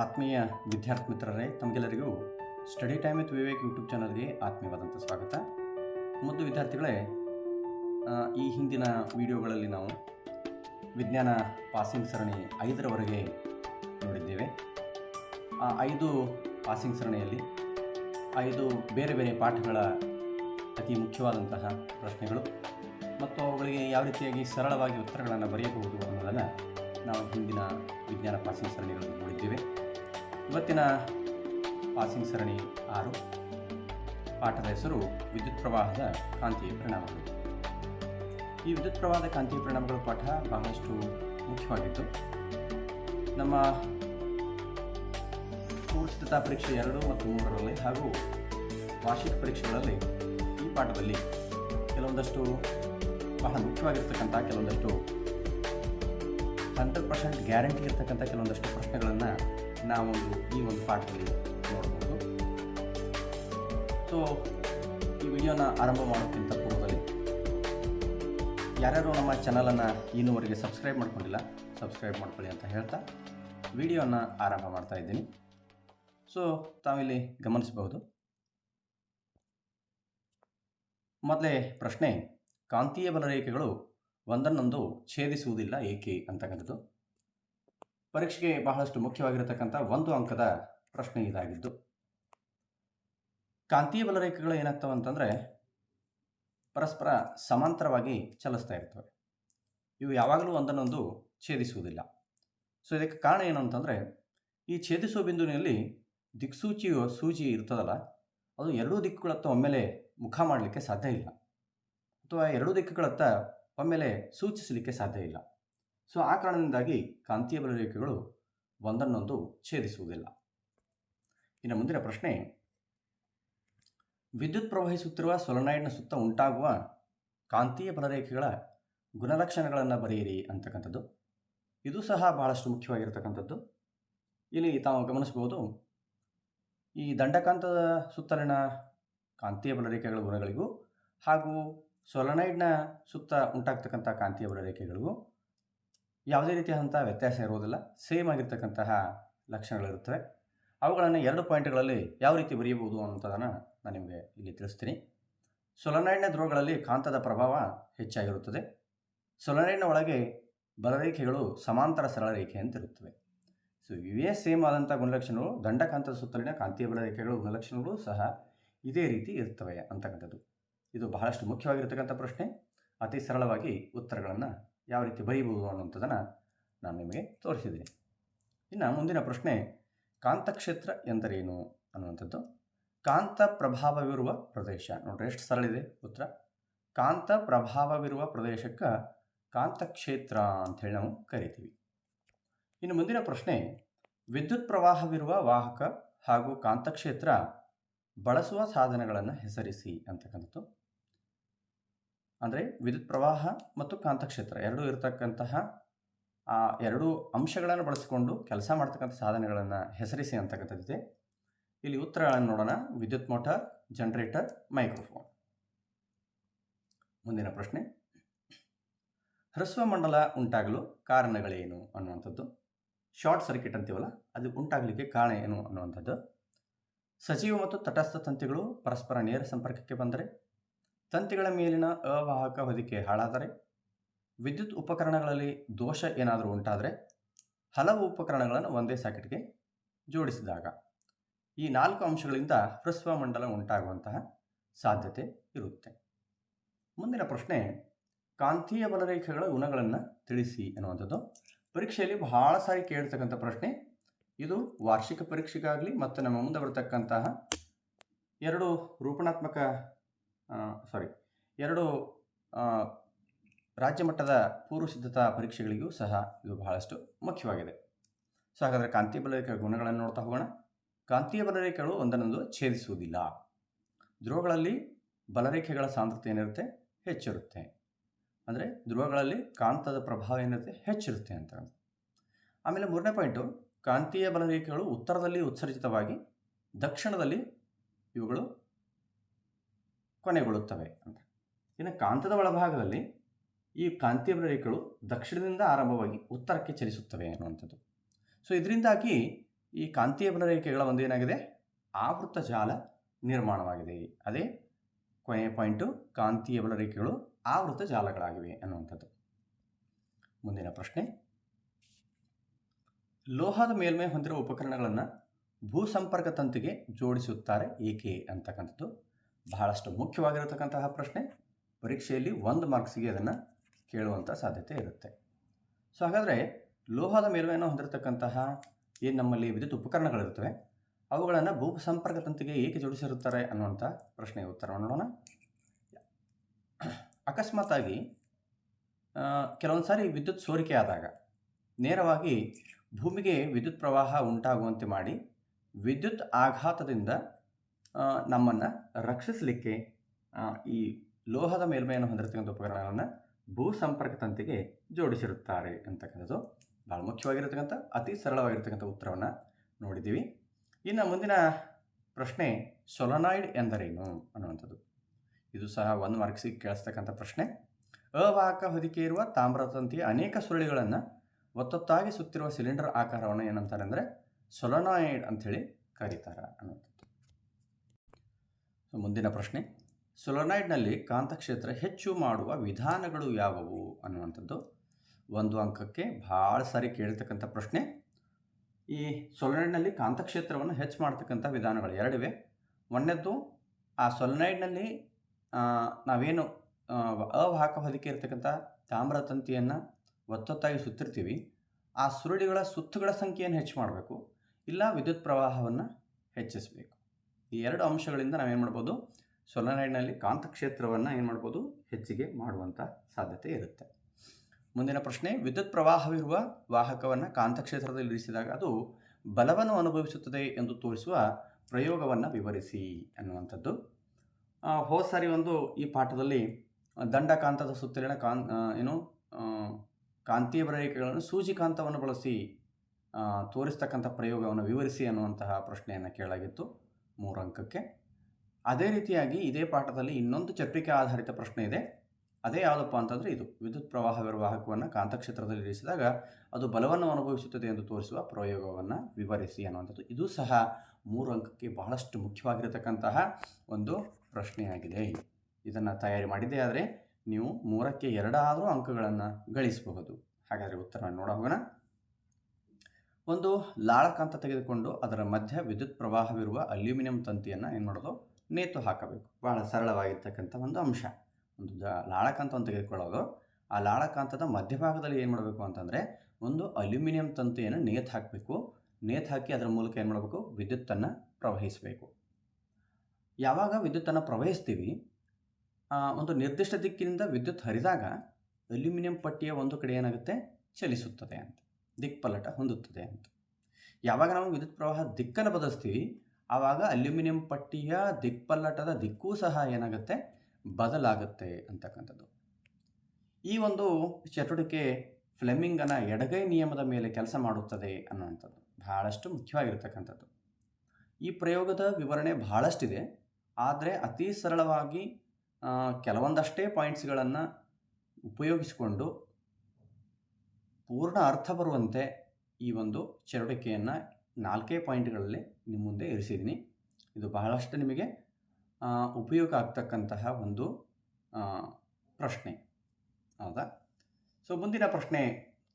ಆತ್ಮೀಯ ವಿದ್ಯಾರ್ಥಿ ಮಿತ್ರರೇ ತಮಗೆಲ್ಲರಿಗೂ study time with Vivek YouTube ಚಾನಲ್ಗೆ ಆತ್ಮೀಯವಾದಂಥ ಸ್ವಾಗತ. ಮುದ್ದು ವಿದ್ಯಾರ್ಥಿಗಳೇ ಈ ಹಿಂದಿನ ವಿಡಿಯೋಗಳಲ್ಲಿ ನಾವು ವಿಜ್ಞಾನ ಪಾಸಿಂಗ್ ಸರಣಿ ಐದರವರೆಗೆ ನೋಡಿದ್ದೇವೆ. ಆ ಐದು ಪಾಸಿಂಗ್ ಸರಣಿಯಲ್ಲಿ ಐದು ಬೇರೆ ಬೇರೆ ಪಾಠಗಳ ಅತಿ ಮುಖ್ಯವಾದಂತಹ ಪ್ರಶ್ನೆಗಳು ಮತ್ತು ಅವುಗಳಿಗೆ ಯಾವ ರೀತಿಯಾಗಿ ಸರಳವಾಗಿ ಉತ್ತರಗಳನ್ನು ಬರೆಯಬಹುದು ಅನ್ನೋದನ್ನು ನಾವು ಹಿಂದಿನ ವಿಜ್ಞಾನ ಪಾಸಿಂಗ್ ಸರಣಿಗಳನ್ನು ನೋಡಿದ್ದೇವೆ. ಇವತ್ತಿನ ಪಾಸಿಂಗ್ ಸರಣಿ ಆರು. ಪಾಠದ ಹೆಸರು ವಿದ್ಯುತ್ ಪ್ರವಾಹದ ಕಾಂತೀಯ ಪರಿಣಾಮಗಳು. ಈ ವಿದ್ಯುತ್ ಪ್ರವಾಹದ ಕಾಂತೀಯ ಪರಿಣಾಮಗಳ ಪಾಠ ಬಹಳಷ್ಟು ಮುಖ್ಯವಾಗಿತ್ತು ನಮ್ಮ ಪೂರ್ವಸಿದ್ಧತಾ ಪರೀಕ್ಷೆ ಎರಡು ಮತ್ತು ಮೂರರಲ್ಲಿ ಹಾಗೂ ವಾರ್ಷಿಕ ಪರೀಕ್ಷೆಗಳಲ್ಲಿ ಈ ಪಾಠದಲ್ಲಿ ಕೆಲವೊಂದಷ್ಟು ಬಹಳ ಮುಖ್ಯವಾಗಿರ್ತಕ್ಕಂಥ ಕೆಲವೊಂದಷ್ಟು ಹಂಡ್ರೆಡ್ ಪರ್ಸೆಂಟ್ ಗ್ಯಾರಂಟಿ ಇರ್ತಕ್ಕಂಥ ಕೆಲವೊಂದಷ್ಟು ಪ್ರಶ್ನೆಗಳನ್ನು ನಾವೊಂದು ಈ ಒಂದು ಪಾಠದಲ್ಲಿ ನೋಡ್ಬೋದು. ಸೊ ಈ ವಿಡಿಯೋನ ಆರಂಭ ಮಾಡೋಕ್ಕಿಂತ ಪೂರ್ವದಲ್ಲಿ, ಯಾರ್ಯಾರು ನಮ್ಮ ಚಾನಲನ್ನು ಇನ್ನೂವರೆಗೆ ಸಬ್ಸ್ಕ್ರೈಬ್ ಮಾಡ್ಕೊಂಡಿಲ್ಲ, ಸಬ್ಸ್ಕ್ರೈಬ್ ಮಾಡ್ಕೊಳ್ಳಿ ಅಂತ ಹೇಳ್ತಾ ವಿಡಿಯೋನ ಆರಂಭ ಮಾಡ್ತಾ ಇದ್ದೀನಿ. ಸೊ ತಾವಿಲ್ಲಿ ಗಮನಿಸಬಹುದು. ಮೊದಲೇ ಪ್ರಶ್ನೆ, ಕಾಂತೀಯ ಬಲರೇಖೆಗಳು ಒಂದನ್ನೊಂದು ಛೇದಿಸುವುದಿಲ್ಲ ಏಕೆ ಅಂತಕ್ಕಂಥದ್ದು. ಪರೀಕ್ಷೆಗೆ ಬಹಳಷ್ಟು ಮುಖ್ಯವಾಗಿರತಕ್ಕಂಥ ಒಂದು ಅಂಕದ ಪ್ರಶ್ನೆ ಇದಾಗಿದ್ದು, ಕಾಂತೀಯ ಬಲರೇಖೆಗಳು ಏನಾಗ್ತವೆ ಅಂತಂದರೆ ಪರಸ್ಪರ ಸಮಾಂತರವಾಗಿ ಚಲಿಸ್ತಾ ಇರ್ತವೆ. ಇವು ಯಾವಾಗಲೂ ಒಂದನ್ನೊಂದು ಛೇದಿಸುವುದಿಲ್ಲ. ಸೊ ಇದಕ್ಕೆ ಕಾರಣ ಏನು ಅಂತಂದರೆ, ಈ ಛೇದಿಸುವ ಬಿಂದುವಿನಲ್ಲಿ ದಿಕ್ಸೂಚಿಯು ಸೂಚಿ ಇರ್ತದಲ್ಲ, ಅದು ಎರಡೂ ದಿಕ್ಕುಗಳತ್ತ ಒಮ್ಮೆಲೆ ಮುಖ ಮಾಡಲಿಕ್ಕೆ ಸಾಧ್ಯ ಇಲ್ಲ. ಅಥವಾ ಎರಡೂ ದಿಕ್ಕುಗಳತ್ತ ಒಮ್ಮೆಲೆ ಸೂಚಿಸಲಿಕ್ಕೆ ಸಾಧ್ಯ ಇಲ್ಲ. ಸೊ ಆ ಕಾರಣದಿಂದಾಗಿ ಕಾಂತೀಯ ಬಲರೇಖೆಗಳು ಒಂದನ್ನೊಂದು ಛೇದಿಸುವುದಿಲ್ಲ. ಇನ್ನು ಮುಂದಿನ ಪ್ರಶ್ನೆ, ವಿದ್ಯುತ್ ಪ್ರವಹಿಸುತ್ತಿರುವ ಸೊಲನಾಯ್ಡ್ನ ಸುತ್ತ ಉಂಟಾಗುವ ಕಾಂತೀಯ ಬಲರೇಖೆಗಳ ಗುಣಲಕ್ಷಣಗಳನ್ನು ಬರೆಯಿರಿ ಅಂತಕ್ಕಂಥದ್ದು. ಇದು ಸಹ ಬಹಳಷ್ಟು ಮುಖ್ಯವಾಗಿರತಕ್ಕಂಥದ್ದು. ಇಲ್ಲಿ ತಾವು ಗಮನಿಸಬಹುದು, ಈ ದಂಡಕಾಂತದ ಸುತ್ತಲಿನ ಕಾಂತೀಯ ಬಲರೇಖೆಗಳ ಗುಣಗಳಿಗೂ ಹಾಗೂ ಸೊಲನೈಡ್ನ ಸುತ್ತ ಉಂಟಾಗ್ತಕ್ಕಂಥ ಕಾಂತೀಯ ಬಲರೇಖೆಗಳಿಗೂ ಯಾವುದೇ ರೀತಿಯಾದಂಥ ವ್ಯತ್ಯಾಸ ಇರುವುದಿಲ್ಲ. ಸೇಮ್ ಆಗಿರ್ತಕ್ಕಂತಹ ಲಕ್ಷಣಗಳಿರುತ್ತವೆ. ಅವುಗಳನ್ನು ಎರಡು ಪಾಯಿಂಟ್ಗಳಲ್ಲಿ ಯಾವ ರೀತಿ ಬರೆಯಬಹುದು ಅನ್ನೋಂಥದ್ದನ್ನು ನಾನು ನಿಮಗೆ ಇಲ್ಲಿ ತಿಳಿಸ್ತೀನಿ. ಸೊಲನೈಡ್ನ ಧ್ರುವಗಳಲ್ಲಿ ಕಾಂತದ ಪ್ರಭಾವ ಹೆಚ್ಚಾಗಿರುತ್ತದೆ. ಸೊಲನೈಡ್ನ ಒಳಗೆ ಬಲರೇಖೆಗಳು ಸಮಾಂತರ ಸರಳ ರೇಖೆ ಅಂತಿರುತ್ತವೆ ಸೊ ಇವೇ ಸೇಮ್ ಆದಂಥ ಗುಣಲಕ್ಷಣಗಳು. ದಂಡಕಾಂತದ ಸುತ್ತಲಿನ ಕಾಂತೀಯ ಬಲರೇಖೆಗಳು, ಗುಣಲಕ್ಷಣಗಳು ಸಹ ಇದೇ ರೀತಿ ಇರ್ತವೆ ಅಂತಕ್ಕಂಥದ್ದು. ಇದು ಬಹಳಷ್ಟು ಮುಖ್ಯವಾಗಿರ್ತಕ್ಕಂಥ ಪ್ರಶ್ನೆ. ಅತಿ ಸರಳವಾಗಿ ಉತ್ತರಗಳನ್ನು ಯಾವ ರೀತಿ ಬರೀಬಹುದು ಅನ್ನುವಂಥದ್ದನ್ನು ನಾನು ನಿಮಗೆ ತೋರಿಸಿದ್ದೀನಿ. ಇನ್ನು ಮುಂದಿನ ಪ್ರಶ್ನೆ, ಕಾಂತಕ್ಷೇತ್ರ ಎಂದರೇನು ಅನ್ನುವಂಥದ್ದು? ಕಾಂತ ಪ್ರಭಾವವಿರುವ ಪ್ರದೇಶ. ನೋಡ್ರಿ, ಎಷ್ಟು ಸರಳ ಇದೆ ಉತ್ತರ. ಕಾಂತ ಪ್ರಭಾವವಿರುವ ಪ್ರದೇಶಕ್ಕೆ ಕಾಂತಕ್ಷೇತ್ರ ಅಂಥೇಳಿ ನಾವು ಕರಿತೀವಿ. ಇನ್ನು ಮುಂದಿನ ಪ್ರಶ್ನೆ, ವಿದ್ಯುತ್ ಪ್ರವಾಹವಿರುವ ವಾಹಕ ಹಾಗೂ ಕಾಂತಕ್ಷೇತ್ರ ಬಳಸುವ ಸಾಧನಗಳನ್ನು ಹೆಸರಿಸಿ ಅಂತಕ್ಕಂಥದ್ದು. ಅಂದರೆ ವಿದ್ಯುತ್ ಪ್ರವಾಹ ಮತ್ತು ಕಾಂತಕ್ಷೇತ್ರ ಎರಡೂ ಇರತಕ್ಕಂತಹ, ಆ ಎರಡು ಅಂಶಗಳನ್ನು ಬಳಸಿಕೊಂಡು ಕೆಲಸ ಮಾಡ್ತಕ್ಕಂಥ ಸಾಧನೆಗಳನ್ನು ಹೆಸರಿಸಿ ಅಂತಕ್ಕಂಥದ್ದಿದೆ ಇಲ್ಲಿ ಉತ್ತರಗಳನ್ನು ನೋಡೋಣ. ವಿದ್ಯುತ್ ಮೋಟಾರ್, ಜನರೇಟರ್, ಮೈಕ್ರೋಫೋನ್. ಮುಂದಿನ ಪ್ರಶ್ನೆ. ಹ್ರಸ್ವ ಮಂಡಲ ಉಂಟಾಗಲು ಕಾರಣಗಳೇನು ಅನ್ನುವಂಥದ್ದು. ಶಾರ್ಟ್ ಸರ್ಕ್ಯೂಟ್ ಅಂತೀವಲ್ಲ, ಅದು ಉಂಟಾಗಲಿಕ್ಕೆ ಕಾರಣ ಏನು ಅನ್ನುವಂಥದ್ದು. ಸಜೀವ ಮತ್ತು ತಟಸ್ಥ ತಂತಿಗಳು ಪರಸ್ಪರ ನೇರ ಸಂಪರ್ಕಕ್ಕೆ ಬಂದರೆ ತಂತಿಗಳ ಮೇಲಿನ ಅವಾಹಕ ಹೊದಿಕೆ ಹಾಳಾದರೆ, ವಿದ್ಯುತ್ ಉಪಕರಣಗಳಲ್ಲಿ ದೋಷ ಏನಾದರೂ ಉಂಟಾದರೆ, ಹಲವು ಉಪಕರಣಗಳನ್ನು ಒಂದೇ ಸಾಕೆಟ್ಗೆ ಜೋಡಿಸಿದಾಗ ಈ ನಾಲ್ಕು ಅಂಶಗಳಿಂದ ಹೃಸ್ವ ಮಂಡಲ ಉಂಟಾಗುವಂತಹ ಸಾಧ್ಯತೆ ಇರುತ್ತೆ. ಮುಂದಿನ ಪ್ರಶ್ನೆ, ಕಾಂತೀಯ ಬಲರೇಖೆಗಳ ಗುಣಗಳನ್ನು ತಿಳಿಸಿ ಅನ್ನುವಂಥದ್ದು ಪರೀಕ್ಷೆಯಲ್ಲಿ ಬಹಳ ಸಾರಿ ಕೇಳ್ತಕ್ಕಂಥ ಪ್ರಶ್ನೆ. ಇದು ವಾರ್ಷಿಕ ಪರೀಕ್ಷೆಗಾಗಲಿ ಮತ್ತು ನಮ್ಮ ಮುಂದೆ ಬರತಕ್ಕಂತಹ ಎರಡು ರೂಪಣಾತ್ಮಕ ಸಾರಿ ಎರಡು ರಾಜ್ಯ ಮಟ್ಟದ ಪೂರ್ವ ಸಿದ್ಧತಾ ಪರೀಕ್ಷೆಗಳಿಗೂ ಸಹ ಇದು ಬಹಳಷ್ಟು ಮುಖ್ಯವಾಗಿದೆ. ಸೊ, ಹಾಗಾದರೆ ಕಾಂತೀಯ ಬಲರೇಖೆಗಳ ಗುಣಗಳನ್ನು ನೋಡ್ತಾ ಹೋಗೋಣ. ಕಾಂತೀಯ ಬಲರೇಖೆಗಳು ಒಂದನ್ನೊಂದು ಛೇದಿಸುವುದಿಲ್ಲ. ಧ್ರುವಗಳಲ್ಲಿ ಬಲರೇಖೆಗಳ ಸಾಂದ್ರತೆ ಏನಿರುತ್ತೆ? ಹೆಚ್ಚಿರುತ್ತೆ. ಅಂದರೆ ಧ್ರುವಗಳಲ್ಲಿ ಕಾಂತದ ಪ್ರಭಾವ ಏನಿರುತ್ತೆ? ಹೆಚ್ಚಿರುತ್ತೆ ಅಂತ ಆಮೇಲೆ ಮೂರನೇ ಪಾಯಿಂಟು, ಕಾಂತೀಯ ಬಲರೇಖೆಗಳು ಉತ್ತರದಲ್ಲಿ ಉತ್ಸರ್ಜಿತವಾಗಿ ದಕ್ಷಿಣದಲ್ಲಿ ಇವುಗಳು ಕೊನೆಗೊಳ್ಳುತ್ತವೆ ಅಂತ. ಇನ್ನು ಕಾಂತದ ಒಳಭಾಗದಲ್ಲಿ ಈ ಕಾಂತೀಯ ರೇಖೆಗಳು ದಕ್ಷಿಣದಿಂದ ಆರಂಭವಾಗಿ ಉತ್ತರಕ್ಕೆ ಚಲಿಸುತ್ತವೆ ಅನ್ನುವಂಥದ್ದು. ಸೊ ಇದರಿಂದಾಗಿ ಈ ಕಾಂತೀಯ ರೇಖೆಗಳ ಒಂದು ಏನಾಗಿದೆ? ಆವೃತ ಜಾಲ ನಿರ್ಮಾಣವಾಗಿದೆ. ಅದೇ ಕೊನೆಯ ಪಾಯಿಂಟು ಕಾಂತೀಯ ಬಲರೇಖೆಗಳು ಆವೃತ ಜಾಲಗಳಾಗಿವೆ ಅನ್ನುವಂಥದ್ದು. ಮುಂದಿನ ಪ್ರಶ್ನೆ. ಲೋಹದ ಮೇಲ್ಮೈ ಹೊಂದಿರುವ ಉಪಕರಣಗಳನ್ನು ಭೂಸಂಪರ್ಕ ತಂತಿಗೆ ಜೋಡಿಸುತ್ತಾರೆ ಏಕೆ ಅಂತಕ್ಕಂಥದ್ದು. ಬಹಳಷ್ಟು ಮುಖ್ಯವಾಗಿರತಕ್ಕಂತಹ ಪ್ರಶ್ನೆ, ಪರೀಕ್ಷೆಯಲ್ಲಿ ಒಂದು ಮಾರ್ಕ್ಸಿಗೆ ಅದನ್ನು ಕೇಳುವಂಥ ಸಾಧ್ಯತೆ ಇರುತ್ತೆ. ಸೊ ಹಾಗಾದರೆ ಲೋಹದ ಮೇಲ್ಮೈಯನ್ನು ಹೊಂದಿರತಕ್ಕಂತಹ ಏನು ನಮ್ಮಲ್ಲಿ ವಿದ್ಯುತ್ ಉಪಕರಣಗಳಿರ್ತವೆ ಅವುಗಳನ್ನು ಭೂ ಸಂಪರ್ಕ ತಂತಿಗೆ ಏಕೆ ಜೋಡಿಸಿರುತ್ತಾರೆ ಅನ್ನುವಂಥ ಪ್ರಶ್ನೆಯ ಉತ್ತರ ನೋಡೋಣ. ಅಕಸ್ಮಾತಾಗಿ ಕೆಲವೊಂದು ಸಾರಿ ವಿದ್ಯುತ್ ಸೋರಿಕೆ ಆದಾಗ ನೇರವಾಗಿ ಭೂಮಿಗೆ ವಿದ್ಯುತ್ ಪ್ರವಾಹ ಉಂಟಾಗುವಂತೆ ಮಾಡಿ ವಿದ್ಯುತ್ ಆಘಾತದಿಂದ ನಮ್ಮನ್ನು ರಕ್ಷಿಸಲಿಕ್ಕೆ ಈ ಲೋಹದ ಮೇಲ್ಮೈಯನ್ನು ಹೊಂದಿರತಕ್ಕಂಥ ಉಪಕರಣಗಳನ್ನು ಭೂ ಸಂಪರ್ಕ ತಂತಿಗೆ ಜೋಡಿಸಿರುತ್ತಾರೆ ಅಂತಕ್ಕಂಥದ್ದು. ಭಾಳ ಮುಖ್ಯವಾಗಿರತಕ್ಕಂಥ, ಅತಿ ಸರಳವಾಗಿರ್ತಕ್ಕಂಥ ಉತ್ತರವನ್ನು ನೋಡಿದ್ದೀವಿ. ಇನ್ನು ಮುಂದಿನ ಪ್ರಶ್ನೆ, ಸೊಲನಾಯ್ಡ್ ಎಂದರೇನು ಅನ್ನುವಂಥದ್ದು. ಇದು ಸಹ ಒಂದು ಮಾರ್ಕ್ಸಿಗೆ ಕೇಳಿಸ್ತಕ್ಕಂಥ ಪ್ರಶ್ನೆ. ಅವಾಹಕ ಹೊದಿಕೆ ಇರುವ ತಾಮ್ರ ತಂತಿಯ ಅನೇಕ ಸುರುಳಿಗಳನ್ನು ಒತ್ತೊತ್ತಾಗಿ ಸುತ್ತಿರುವ ಸಿಲಿಂಡರ್ ಆಕಾರವನ್ನು ಏನಂತಾರೆ ಅಂದರೆ ಸೊಲನಾಯ್ಡ್ ಅಂಥೇಳಿ ಕರೀತಾರೆ ಅನ್ನುವಂಥದ್ದು. ಸೊ ಮುಂದಿನ ಪ್ರಶ್ನೆ. ಸೊಲೊನೈಡ್ನಲ್ಲಿ ಕಾಂತಕ್ಷೇತ್ರ ಹೆಚ್ಚು ಮಾಡುವ ವಿಧಾನಗಳು ಯಾವುವು? ಅನ್ನುವಂಥದ್ದು. ಒಂದು ಅಂಕಕ್ಕೆ ಭಾಳ ಸಾರಿ ಕೇಳಿರ್ತಕ್ಕಂಥ ಪ್ರಶ್ನೆ. ಈ ಸೊಲೊನೈಡ್ನಲ್ಲಿ ಕಾಂತಕ್ಷೇತ್ರವನ್ನು ಹೆಚ್ಚು ಮಾಡ್ತಕ್ಕಂಥ ವಿಧಾನಗಳು ಎರಡಿವೆ. ಒಂದನೇದ್ದು, ಆ ಸೊಲೊನೈಡ್ನಲ್ಲಿ ನಾವೇನು ಅವಾಹಕ ಹೊದಿಕೆ ಇರತಕ್ಕಂಥ ತಾಮ್ರ ತಂತಿಯನ್ನು ಒತ್ತೊತ್ತಾಗಿ ಸುತ್ತಿರ್ತೀವಿ. ಆ ಸುರುಳಿಗಳ ಸುತ್ತುಗಳ ಸಂಖ್ಯೆಯನ್ನು ಹೆಚ್ಚು ಮಾಡಬೇಕು. ಇಲ್ಲ ವಿದ್ಯುತ್ ಪ್ರವಾಹವನ್ನು ಹೆಚ್ಚಿಸಬೇಕು. ಈ ಎರಡು ಅಂಶಗಳಿಂದ ನಾವೇನು ಮಾಡ್ಬೋದು? ಸೊಲನೈಡ್ನಲ್ಲಿ ಕಾಂತಕ್ಷೇತ್ರವನ್ನು ಏನು ಮಾಡ್ಬೋದು? ಹೆಚ್ಚಿಗೆ ಮಾಡುವಂಥ ಸಾಧ್ಯತೆ ಇರುತ್ತೆ. ಮುಂದಿನ ಪ್ರಶ್ನೆ, ವಿದ್ಯುತ್ ಪ್ರವಾಹವಿರುವ ವಾಹಕವನ್ನು ಕಾಂತಕ್ಷೇತ್ರದಲ್ಲಿ ಇರಿಸಿದಾಗ ಅದು ಬಲವನ್ನು ಅನುಭವಿಸುತ್ತದೆ ಎಂದು ತೋರಿಸುವ ಪ್ರಯೋಗವನ್ನು ವಿವರಿಸಿ ಅನ್ನುವಂಥದ್ದು. ಹೋದ ಸಾರಿ ಒಂದು ಈ ಪಾಠದಲ್ಲಿ ದಂಡಕಾಂತದ ಸುತ್ತಲಿನ ಕಾನ್ ಏನು ಕಾಂತೀಯ ಬರೇಖೆಗಳನ್ನು ಸೂಜಿಕಾಂತವನ್ನು ಬಳಸಿ ತೋರಿಸ್ತಕ್ಕಂಥ ಪ್ರಯೋಗವನ್ನು ವಿವರಿಸಿ ಅನ್ನುವಂತಹ ಪ್ರಶ್ನೆಯನ್ನು ಕೇಳಲಾಗಿತ್ತು. ಮೂರು ಅಂಕಕ್ಕೆ. ಅದೇ ರೀತಿಯಾಗಿ ಇದೇ ಪಾಠದಲ್ಲಿ ಇನ್ನೊಂದು ಚಟ್ರಿಕೆ ಆಧಾರಿತ ಪ್ರಶ್ನೆ ಇದೆ. ಅದೇ ಯಾವುದಪ್ಪ ಅಂತಂದರೆ ಇದು. ವಿದ್ಯುತ್ ಪ್ರವಾಹವಿರುವ ವಾಹಕವನ್ನು ಕಾಂತಕ್ಷೇತ್ರದಲ್ಲಿ ಇರಿಸಿದಾಗ ಅದು ಬಲವನ್ನು ಅನುಭವಿಸುತ್ತದೆ ಎಂದು ತೋರಿಸುವ ಪ್ರಯೋಗವನ್ನು ವಿವರಿಸಿ ಅನ್ನುವಂಥದ್ದು. ಇದು ಸಹ ಮೂರು ಅಂಕಕ್ಕೆ ಬಹಳಷ್ಟು ಮುಖ್ಯವಾಗಿರತಕ್ಕಂತಹ ಒಂದು ಪ್ರಶ್ನೆಯಾಗಿದೆ. ಇದನ್ನು ತಯಾರಿ ಮಾಡಿದ್ದೇ ಆದರೆ ನೀವು ಮೂರಕ್ಕೆ ಎರಡಾದರೂ ಅಂಕಗಳನ್ನು ಗಳಿಸಬಹುದು. ಹಾಗಾದರೆ ಉತ್ತರವನ್ನು ನೋಡ ಹೋಗೋಣ. ಒಂದು ಲಾಳಕಾಂತ ತೆಗೆದುಕೊಂಡು ಅದರ ಮಧ್ಯ ವಿದ್ಯುತ್ ಪ್ರವಾಹವಿರುವ ಅಲ್ಯೂಮಿನಿಯಂ ತಂತಿಯನ್ನು ಏನು ಮಾಡೋದು? ನೇತು ಹಾಕಬೇಕು. ಬಹಳ ಸರಳವಾಗಿರ್ತಕ್ಕಂಥ ಒಂದು ಅಂಶ. ಒಂದು ಲಾಳಕಾಂತವನ್ನು ತೆಗೆದುಕೊಳ್ಳೋದು. ಆ ಲಾಳಕಾಂತದ ಮಧ್ಯಭಾಗದಲ್ಲಿ ಏನು ಮಾಡಬೇಕು ಅಂತಂದರೆ ಒಂದು ಅಲ್ಯೂಮಿನಿಯಂ ತಂತಿಯನ್ನು ನೇತು ಹಾಕಬೇಕು. ನೇತು ಹಾಕಿ ಅದರ ಮೂಲಕ ಏನು ಮಾಡಬೇಕು? ವಿದ್ಯುತ್ತನ್ನು ಪ್ರವಹಿಸಬೇಕು. ಯಾವಾಗ ವಿದ್ಯುತ್ತನ್ನು ಪ್ರವಹಿಸ್ತೀವಿ? ಒಂದು ನಿರ್ದಿಷ್ಟ ದಿಕ್ಕಿನಿಂದ ವಿದ್ಯುತ್ ಹರಿದಾಗ ಅಲ್ಯೂಮಿನಿಯಂ ಪಟ್ಟಿಯ ಒಂದು ಕಡೆ ಏನಾಗುತ್ತೆ? ಚಲಿಸುತ್ತದೆ ಅಂತ. ದಿಕ್ಪಲ್ಲಟ ಹೊಂದುತ್ತದೆ ಅಂತ. ಯಾವಾಗ ನಾವು ವಿದ್ಯುತ್ ಪ್ರವಾಹ ದಿಕ್ಕನ್ನು ಬದಲಿಸ್ತೀವಿ, ಆವಾಗ ಅಲ್ಯೂಮಿನಿಯಂ ಪಟ್ಟಿಯ ದಿಕ್ಪಲ್ಲಟದ ದಿಕ್ಕೂ ಸಹ ಏನಾಗುತ್ತೆ? ಬದಲಾಗುತ್ತೆ ಅಂತಕ್ಕಂಥದ್ದು. ಈ ಒಂದು ಚಟುವಟಿಕೆ ಫ್ಲೆಮಿಂಗನ ಎಡಗೈ ನಿಯಮದ ಮೇಲೆ ಕೆಲಸ ಮಾಡುತ್ತದೆ ಅನ್ನುವಂಥದ್ದು ಬಹಳಷ್ಟು ಮುಖ್ಯವಾಗಿರ್ತಕ್ಕಂಥದ್ದು. ಈ ಪ್ರಯೋಗದ ವಿವರಣೆ ಬಹಳಷ್ಟಿದೆ. ಆದರೆ ಅತಿ ಸರಳವಾಗಿ ಕೆಲವೊಂದಷ್ಟೇ ಪಾಯಿಂಟ್ಸ್ಗಳನ್ನು ಉಪಯೋಗಿಸಿಕೊಂಡು ಪೂರ್ಣ ಅರ್ಥ ಬರುವಂತೆ ಈ ಒಂದು ಚಟುವಟಿಕೆಯನ್ನು ನಾಲ್ಕೇ ಪಾಯಿಂಟ್ಗಳಲ್ಲಿ ನಿಮ್ಮ ಮುಂದೆ ಇರಿಸಿದ್ದೀನಿ ಇದು ಬಹಳಷ್ಟು ನಿಮಗೆ ಉಪಯೋಗ ಆಗ್ತಕ್ಕಂತಹ ಒಂದು ಪ್ರಶ್ನೆ. ಹೌದಾ? ಸೊ, ಮುಂದಿನ ಪ್ರಶ್ನೆ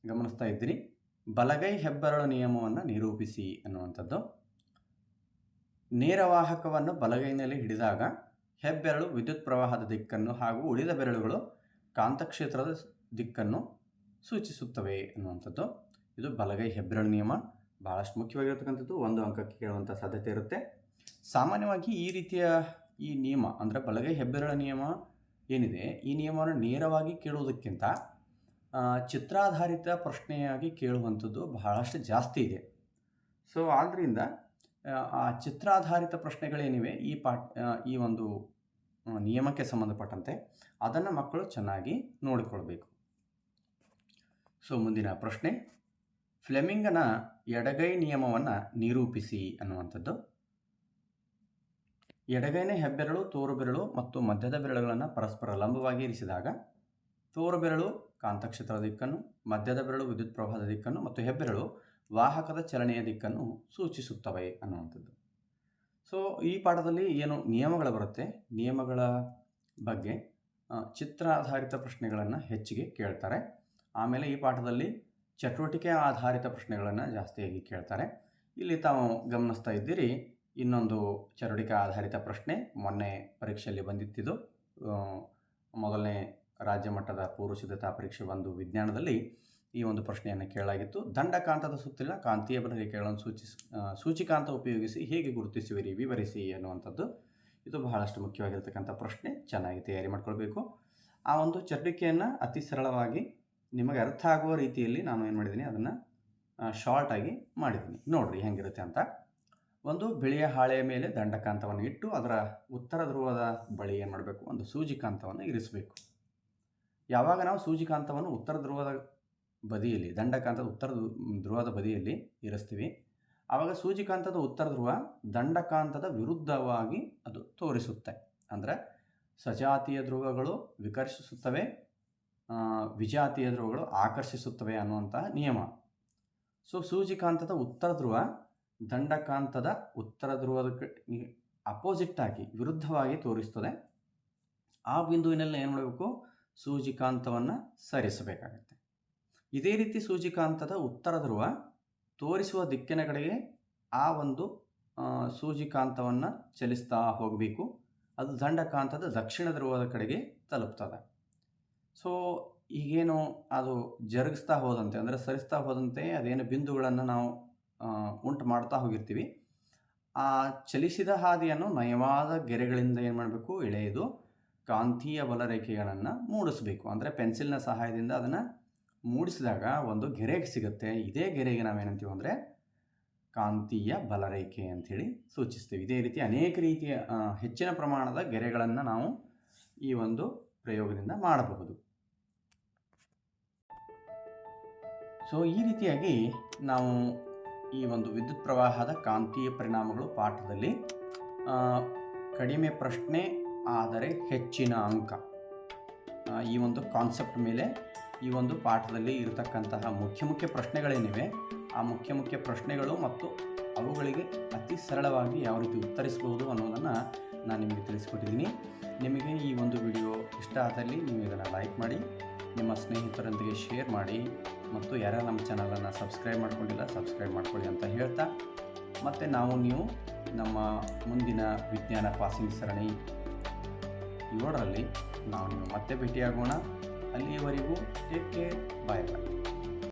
ಗಮನಿಸ್ತಾ ಇದ್ದೀನಿ ಬಲಗೈ ಹೆಬ್ಬೆರಳು ನಿಯಮವನ್ನು ನಿರೂಪಿಸಿ ಅನ್ನುವಂಥದ್ದು. ನೇರವಾಹಕವನ್ನು ಬಲಗೈನಲ್ಲಿ ಹಿಡಿದಾಗ ಹೆಬ್ಬೆರಳು ವಿದ್ಯುತ್ ಪ್ರವಾಹದ ದಿಕ್ಕನ್ನು ಹಾಗೂ ಉಳಿದ ಬೆರಳುಗಳು ಕಾಂತಕ್ಷೇತ್ರದ ದಿಕ್ಕನ್ನು ಸೂಚಿಸುತ್ತವೆ ಅನ್ನುವಂಥದ್ದು ಇದು ಬಲಗೈ ಹೆಬ್ಬೆರಳು ನಿಯಮ. ಬಹಳಷ್ಟು ಮುಖ್ಯವಾಗಿರತಕ್ಕಂಥದ್ದು ಒಂದು ಅಂಕಕ್ಕೆ ಕೇಳುವಂಥ ಸಾಧ್ಯತೆ ಇರುತ್ತೆ. ಸಾಮಾನ್ಯವಾಗಿ ಈ ರೀತಿಯ ಈ ನಿಯಮ ಅಂದರೆ ಬಲಗೈ ಹೆಬ್ಬೆರಳ ನಿಯಮ ಏನಿದೆ, ಈ ನಿಯಮವನ್ನು ನೇರವಾಗಿ ಕೇಳುವುದಕ್ಕಿಂತ ಚಿತ್ರಾಧಾರಿತ ಪ್ರಶ್ನೆಯಾಗಿ ಕೇಳುವಂಥದ್ದು ಬಹಳಷ್ಟು ಜಾಸ್ತಿ ಇದೆ. ಸೊ ಆದ್ದರಿಂದ ಆ ಚಿತ್ರಾಧಾರಿತ ಪ್ರಶ್ನೆಗಳೇನಿವೆ, ಈ ಪಾಠ ಈ ಒಂದು ನಿಯಮಕ್ಕೆ ಸಂಬಂಧಪಟ್ಟಂತೆ ಅದನ್ನು ಮಕ್ಕಳು ಚೆನ್ನಾಗಿ ನೋಡಿಕೊಳ್ಬೇಕು. ಸೊ ಮುಂದಿನ ಪ್ರಶ್ನೆ, ಫ್ಲೆಮಿಂಗನ ಎಡಗೈ ನಿಯಮವನ್ನು ನಿರೂಪಿಸಿ ಅನ್ನುವಂಥದ್ದು. ಎಡಗೈನ ಹೆಬ್ಬೆರಳು ತೋರು ಬೆರಳು ಮತ್ತು ಮಧ್ಯದ ಬೆರಳುಗಳನ್ನು ಪರಸ್ಪರ ಲಂಬವಾಗಿ ಇರಿಸಿದಾಗ ತೋರು ಬೆರಳು ಕಾಂತಕ್ಷೇತ್ರದ ದಿಕ್ಕನ್ನು, ಮಧ್ಯದ ಬೆರಳು ವಿದ್ಯುತ್ ಪ್ರವಾಹದ ದಿಕ್ಕನ್ನು ಮತ್ತು ಹೆಬ್ಬೆರಳು ವಾಹಕದ ಚಲನೆಯ ದಿಕ್ಕನ್ನು ಸೂಚಿಸುತ್ತವೆ ಅನ್ನುವಂಥದ್ದು. ಸೊ, ಈ ಪಾಠದಲ್ಲಿ ಏನು ನಿಯಮಗಳು ಬರುತ್ತೆ? ನಿಯಮಗಳ ಬಗ್ಗೆ ಚಿತ್ರ ಆಧಾರಿತ ಪ್ರಶ್ನೆಗಳನ್ನು ಹೆಚ್ಚಿಗೆ ಕೇಳ್ತಾರೆ. ಆಮೇಲೆ ಈ ಪಾಠದಲ್ಲಿ ಚಟುವಟಿಕೆ ಆಧಾರಿತ ಪ್ರಶ್ನೆಗಳನ್ನು ಜಾಸ್ತಿಯಾಗಿ ಕೇಳ್ತಾರೆ. ಇಲ್ಲಿ ತಾವು ಗಮನಿಸ್ತಾ ಇದ್ದೀರಿ, ಇನ್ನೊಂದು ಚಟುವಟಿಕೆ ಆಧಾರಿತ ಪ್ರಶ್ನೆ ಮೊನ್ನೆ ಪರೀಕ್ಷೆಯಲ್ಲಿ ಬಂದಿತ್ತಿದು ಮೊದಲನೇ ರಾಜ್ಯ ಮಟ್ಟದ ಪೂರ್ವ ಸಿದ್ಧತಾ ಪರೀಕ್ಷೆ ಬಂದು ವಿಜ್ಞಾನದಲ್ಲಿ ಈ ಒಂದು ಪ್ರಶ್ನೆಯನ್ನು ಕೇಳಲಾಗಿತ್ತು. ದಂಡಕಾಂತದ ಸುತ್ತಲಿನ ಕಾಂತೀಯ ರೇಖೆಗಳನ್ನು ಸೂಚಿಸಿ ಸೂಚಿಕಾಂತ ಉಪಯೋಗಿಸಿ ಹೇಗೆ ಗುರುತಿಸುವಿರಿ, ವಿವರಿಸಿ ಅನ್ನುವಂಥದ್ದು ಇದು ಬಹಳಷ್ಟು ಮುಖ್ಯವಾಗಿರ್ತಕ್ಕಂಥ ಪ್ರಶ್ನೆ, ಚೆನ್ನಾಗಿ ತಯಾರಿ ಮಾಡ್ಕೊಳ್ಬೇಕು. ಆ ಒಂದು ಚಟುವಟಿಕೆಯನ್ನು ಅತಿ ಸರಳವಾಗಿ ನಿಮಗೆ ಅರ್ಥ ಆಗುವ ರೀತಿಯಲ್ಲಿ ನಾನು ಏನು ಮಾಡಿದ್ದೀನಿ, ಅದನ್ನು ಶಾರ್ಟಾಗಿ ಮಾಡಿದ್ದೀನಿ. ನೋಡಿರಿ ಹೆಂಗಿರುತ್ತೆ ಅಂತ. ಒಂದು ಬಿಳಿಯ ಹಾಳೆಯ ಮೇಲೆ ದಂಡಕಾಂತವನ್ನು ಇಟ್ಟು ಅದರ ಉತ್ತರ ಧ್ರುವದ ಬಳಿ ಏನು ಮಾಡಬೇಕು? ಒಂದು ಸೂಜಿಕಾಂತವನ್ನು ಇರಿಸಬೇಕು. ಯಾವಾಗ ನಾವು ಸೂಜಿಕಾಂತವನ್ನು ಉತ್ತರ ಧ್ರುವದ ಬದಿಯಲ್ಲಿ, ದಂಡಕಾಂತದ ಉತ್ತರ ಧ್ರು- ಧ್ರುವದ ಬದಿಯಲ್ಲಿ ಇರಿಸ್ತೀವಿ, ಆವಾಗ ಸೂಜಿಕಾಂತದ ಉತ್ತರ ಧ್ರುವ ದಂಡಕಾಂತದ ವಿರುದ್ಧವಾಗಿ ಅದು ತೋರಿಸುತ್ತೆ. ಅಂದರೆ ಸಜಾತಿಯ ಧ್ರುವಗಳು ವಿಕರ್ಷಿಸುತ್ತವೆ ವಿಜಾತಿಯ ಧ್ರುವಗಳು ಆಕರ್ಷಿಸುತ್ತವೆ ಅನ್ನುವಂತಹ ನಿಯಮ. ಸೊ ಸೂಜಿಕಾಂತದ ಉತ್ತರ ಧ್ರುವ ದಂಡಕಾಂತದ ಉತ್ತರ ಧ್ರುವದ ಅಪೋಸಿಟ್ ಆಗಿ, ವಿರುದ್ಧವಾಗಿ ತೋರಿಸ್ತದೆ. ಆ ಬಿಂದುವಿನಲ್ಲಿ ಏನು ಮಾಡಬೇಕು? ಸೂಜಿಕಾಂತವನ್ನು ಸರಿಸಬೇಕಾಗುತ್ತೆ. ಇದೇ ರೀತಿ ಸೂಜಿಕಾಂತದ ಉತ್ತರ ಧ್ರುವ ತೋರಿಸುವ ದಿಕ್ಕಿನ ಕಡೆಗೆ ಆ ಒಂದು ಸೂಜಿಕಾಂತವನ್ನು ಚಲಿಸ್ತಾ ಹೋಗಬೇಕು. ಅದು ದಂಡಕಾಂತದ ದಕ್ಷಿಣ ಧ್ರುವದ ಕಡೆಗೆ ತಲುಪ್ತದೆ. ಸೊ ಈಗೇನು ಅದು ಜರುಗಿಸ್ತಾ ಹೋದಂತೆ, ಅಂದರೆ ಸರಿಸ್ತಾ ಹೋದಂತೆ ಅದೇನು ಬಿಂದುಗಳನ್ನು ನಾವು ಉಂಟು ಮಾಡ್ತಾ ಹೋಗಿರ್ತೀವಿ. ಆ ಚಲಿಸಿದ ಹಾದಿಯನ್ನು ನಯವಾದ ಗೆರೆಗಳಿಂದ ಏನು ಮಾಡಬೇಕು? ಎಳೆಯದು ಕಾಂತೀಯ ಬಲರೇಖೆಗಳನ್ನು ಮೂಡಿಸಬೇಕು. ಅಂದರೆ ಪೆನ್ಸಿಲ್ನ ಸಹಾಯದಿಂದ ಅದನ್ನು ಮೂಡಿಸಿದಾಗ ಒಂದು ಗೆರೆಗೆ ಸಿಗುತ್ತೆ. ಇದೇ ಗೆರೆಗೆ ನಾವೇನಂತೀವಿ ಅಂದರೆ ಕಾಂತೀಯ ಬಲರೇಖೆ ಅಂಥೇಳಿ ಸೂಚಿಸ್ತೀವಿ. ಇದೇ ರೀತಿ ಅನೇಕ ರೀತಿಯ ಹೆಚ್ಚಿನ ಪ್ರಮಾಣದ ಗೆರೆಗಳನ್ನು ನಾವು ಈ ಒಂದು ಪ್ರಯೋಗದಿಂದ ಮಾಡಬಹುದು. ಸೊ ಈ ರೀತಿಯಾಗಿ ನಾವು ಈ ಒಂದು ವಿದ್ಯುತ್ ಪ್ರವಾಹದ ಕಾಂತೀಯ ಪರಿಣಾಮಗಳು ಪಾಠದಲ್ಲಿ ಕಡಿಮೆ ಪ್ರಶ್ನೆ ಆದರೆ ಹೆಚ್ಚಿನ ಅಂಕ ಈ ಒಂದು ಕಾನ್ಸೆಪ್ಟ್ ಮೇಲೆ ಈ ಒಂದು ಪಾಠದಲ್ಲಿ ಇರತಕ್ಕಂತಹ ಮುಖ್ಯ ಮುಖ್ಯ ಪ್ರಶ್ನೆಗಳೇನಿವೆ, ಆ ಮುಖ್ಯ ಮುಖ್ಯ ಪ್ರಶ್ನೆಗಳು ಮತ್ತು ಅವುಗಳಿಗೆ ಅತಿ ಸರಳವಾಗಿ ಯಾವ ರೀತಿ ಉತ್ತರಿಸಬಹುದು ಅನ್ನೋದನ್ನು ನಾನು ನಿಮಗೆ ತಿಳಿಸ್ಕೊಟ್ಟಿದ್ದೀನಿ. ನಿಮಗೆ ಈ ಒಂದು ವಿಡಿಯೋ ಇಷ್ಟ ಆದಲ್ಲಿ ನೀವು ಇದನ್ನು ಲೈಕ್ ಮಾಡಿ ನಿಮ್ಮ ಸ್ನೇಹಿತರೊಂದಿಗೆ ಶೇರ್ ಮಾಡಿ ಮತ್ತು ಯಾರ್ಯಾರು ನಮ್ಮ ಚಾನಲನ್ನು ಸಬ್ಸ್ಕ್ರೈಬ್ ಮಾಡ್ಕೊಂಡಿಲ್ಲ ಸಬ್ಸ್ಕ್ರೈಬ್ ಮಾಡ್ಕೊಳ್ಳಿ ಅಂತ ಹೇಳ್ತಾ, ಮತ್ತು ನಾವು ನೀವು ನಮ್ಮ ಮುಂದಿನ ವಿಜ್ಞಾನ ಪಾಸಿಂಗ್ ಸರಣಿ ಏಳರಲ್ಲಿ ನಾವು ನೀವು ಮತ್ತೆ ಭೇಟಿಯಾಗೋಣ. ಅಲ್ಲಿಯವರೆಗೂ ಟೇಕ್ ಕೇರ್ ಬಾಯ್ ಬಾಯ್